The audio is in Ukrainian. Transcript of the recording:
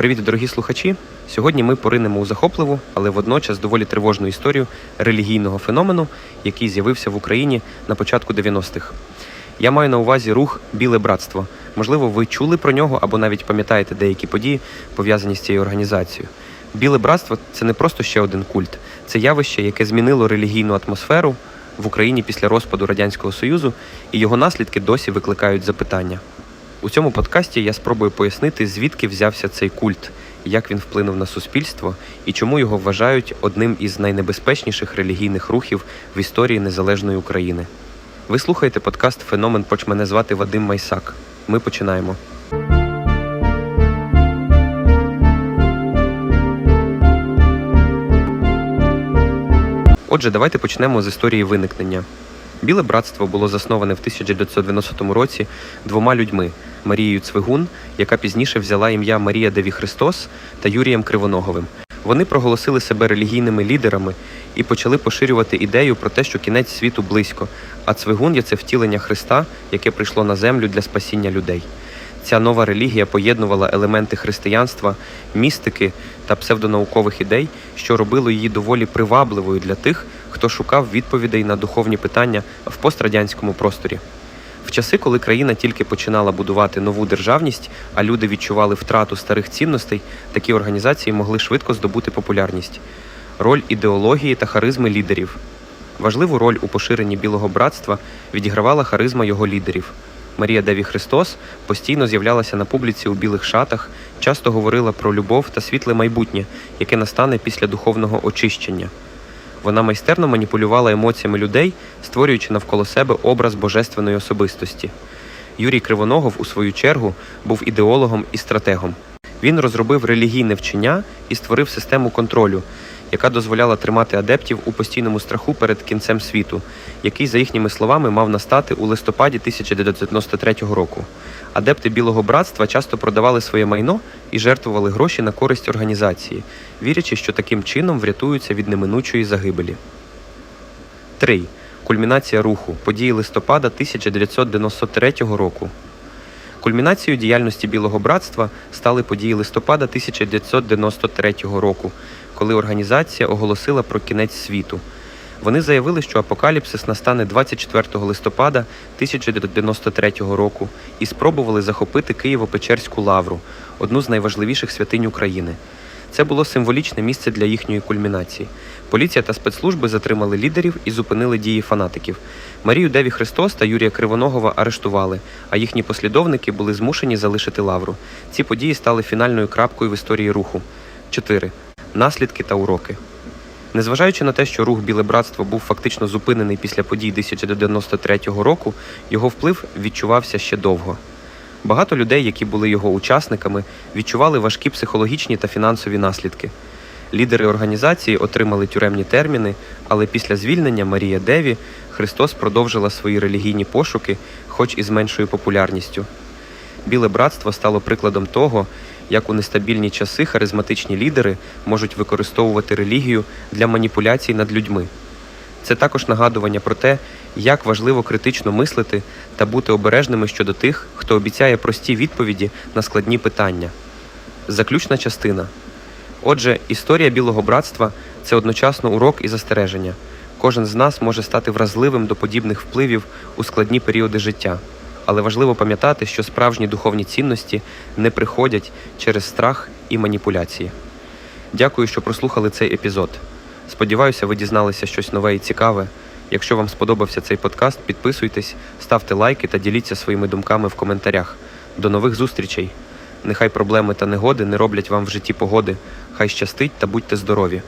Привіт, дорогі слухачі! Сьогодні ми поринемо у захопливу, але водночас доволі тривожну історію релігійного феномену, який з'явився в Україні на початку 90-х. Я маю на увазі рух Біле братство. Можливо, ви чули про нього або навіть пам'ятаєте деякі події, пов'язані з цією організацією. Біле братство це не просто ще один культ, це явище, яке змінило релігійну атмосферу в Україні після розпаду Радянського Союзу, і його наслідки досі викликають запитання. У цьому подкасті я спробую пояснити, звідки взявся цей культ, як він вплинув на суспільство і чому його вважають одним із найнебезпечніших релігійних рухів в історії незалежної України. Ви слухаєте подкаст Феномен Поч мене звати Вадим Майсак. Ми починаємо. Отже, давайте почнемо з історії виникнення. Біле братство було засноване в 1990 році двома людьми Марією Цвигун, яка пізніше взяла ім'я Марія Деві Христос та Юрієм Кривоноговим. Вони проголосили себе релігійними лідерами і почали поширювати ідею про те, що кінець світу близько, а цвигун це втілення Христа, яке прийшло на землю для спасіння людей. Ця нова релігія поєднувала елементи християнства, містики та псевдонаукових ідей, що робило її доволі привабливою для тих, хто шукав відповідей на духовні питання в пострадянському просторі. В часи, коли країна тільки починала будувати нову державність, а люди відчували втрату старих цінностей, такі організації могли швидко здобути популярність. Роль ідеології та харизми лідерів. Важливу роль у поширенні білого братства відігравала харизма його лідерів. Марія Деві Христос постійно з'являлася на публіці у білих шатах, часто говорила про любов та світле майбутнє, яке настане після духовного очищення. Вона майстерно маніпулювала емоціями людей, створюючи навколо себе образ божественної особистості. Юрій Кривоногов, у свою чергу, був ідеологом і стратегом. Він розробив релігійне вчення і створив систему контролю, яка дозволяла тримати адептів у постійному страху перед кінцем світу, який, за їхніми словами, мав настати у листопаді 1993 року. Адепти Білого братства часто продавали своє майно і жертвували гроші на користь організації, вірячи, що таким чином врятуються від неминучої загибелі. 3. Кульмінація руху. Події листопада 1993 року. Кульмінацією діяльності Білого братства стали події листопада 1993 року, коли організація оголосила про кінець світу. Вони заявили, що апокаліпсис настане 24 листопада 1993 року і спробували захопити Києво-Печерську лавру, одну з найважливіших святинь України. Це було символічне місце для їхньої кульмінації. Поліція та спецслужби затримали лідерів і зупинили дії фанатиків. Марію Деві Христос та Юрія Кривоногова арештували, а їхні послідовники були змушені залишити лавру. Ці події стали фінальною крапкою в історії руху. 4. Наслідки та уроки. Незважаючи на те, що рух Біле братство був фактично зупинений після подій 1993 року, його вплив відчувався ще довго. Багато людей, які були його учасниками, відчували важкі психологічні та фінансові наслідки. Лідери організації отримали тюремні терміни, але після звільнення Марія Деві Христос продовжила свої релігійні пошуки, хоч і з меншою популярністю. Біле братство стало прикладом того, як у нестабільні часи харизматичні лідери можуть використовувати релігію для маніпуляцій над людьми. Це також нагадування про те, як важливо критично мислити та бути обережними щодо тих, хто обіцяє прості відповіді на складні питання. Заключна частина. Отже, історія Білого братства це одночасно урок і застереження. Кожен з нас може стати вразливим до подібних впливів у складні періоди життя. Але важливо пам'ятати, що справжні духовні цінності не приходять через страх і маніпуляції. Дякую, що прослухали цей епізод. Сподіваюся, ви дізналися щось нове і цікаве. Якщо вам сподобався цей подкаст, підписуйтесь, ставте лайки та діліться своїми думками в коментарях. До нових зустрічей! Нехай проблеми та негоди не роблять вам в житті погоди. Хай щастить та будьте здорові!